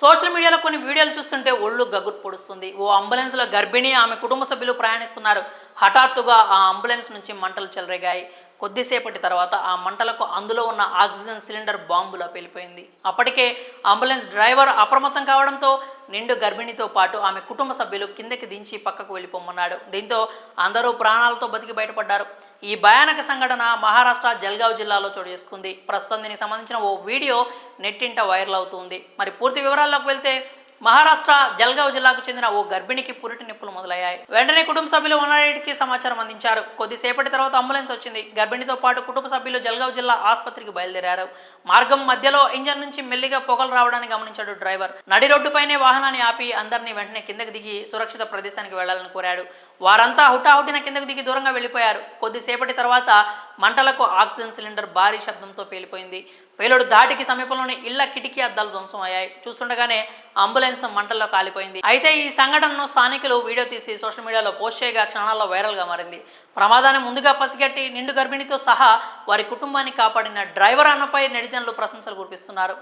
Social మీడియాలో కొన్ని వీడియోలు చూస్తుంటే ఒళ్ళు గగురు పొడుస్తుంది. ఓ అంబులెన్స్లో గర్భిణి ఆమె కుటుంబ సభ్యులు ప్రయాణిస్తున్నారు. హఠాత్తుగా ఆ అంబులెన్స్ నుంచి మంటలు చెలరేగాయి. కొద్దిసేపటి తర్వాత ఆ మంటలకు అందులో ఉన్న ఆక్సిజన్ సిలిండర్ బాంబులా పేలిపోయింది. అప్పటికే అంబులెన్స్ డ్రైవర్ అప్రమత్తం కావడంతో నిండు గర్భిణితో పాటు ఆమె కుటుంబ సభ్యులు కిందకి దించి పక్కకు వెళ్ళిపోమన్నాడు. దీంతో అందరూ ప్రాణాలతో బతికి బయటపడ్డారు. ఈ భయానక సంఘటన మహారాష్ట్ర జల్గావ్ జిల్లాలో చోటు చేసుకుంది. ప్రస్తుతం దీనికి సంబంధించిన ఓ వీడియో నెట్టింట వైరల్ అవుతుంది. మరి పూర్తి వివరాల్లోకి వెళ్తే మహారాష్ట్ర జల్గావ్ జిల్లాకు చెందిన ఓ గర్భిణికి పురిటి నొప్పులు మొదలయ్యాయి. వెంటనే కుటుంబ సభ్యులు వనరేటికి సమాచారం అందించారు. కొద్దిసేపటి తర్వాత అంబులెన్స్ వచ్చింది. గర్భిణితో పాటు కుటుంబ సభ్యులు జల్గావ్ జిల్లా ఆసుపత్రికి బయలుదేరారు. మార్గం మధ్యలో ఇంజన్ నుంచి మెల్లిగా పొగలు రావడాన్ని గమనించాడు డ్రైవర్. నడి రోడ్డుపైనే వాహనాన్ని ఆపి అందరినీ వెంటనే కిందకి దిగి సురక్షిత ప్రదేశానికి వెళ్ళాలని కోరాడు. వారంతా హుటాహుటిన కిందకు దిగి దూరంగా వెళ్ళిపోయారు కొద్దిసేపటి తర్వాత మంటలకు ఆక్సిజన్ సిలిండర్ భారీ శబ్దంతో పేలిపోయింది. పేలుడు దాటికి సమీపంలోని ఇళ్ళ కిటికీ అద్దాలు ధ్వంసం అయ్యాయి. చూస్తుండగానే అంబులెన్స్ మంటల్లో కాలిపోయింది. అయితే ఈ సంఘటనను స్థానికులు వీడియో తీసి సోషల్ మీడియాలో పోస్ట్ చేయగా క్షణాల్లో వైరల్గా మారింది. ప్రమాదాన్ని ముందుగా పసిగట్టి నిండు గర్భిణితో సహా వారి కుటుంబాన్ని కాపాడిన డ్రైవర్ అన్నపై నెటిజన్లు ప్రశంసలు కురిపిస్తున్నారు.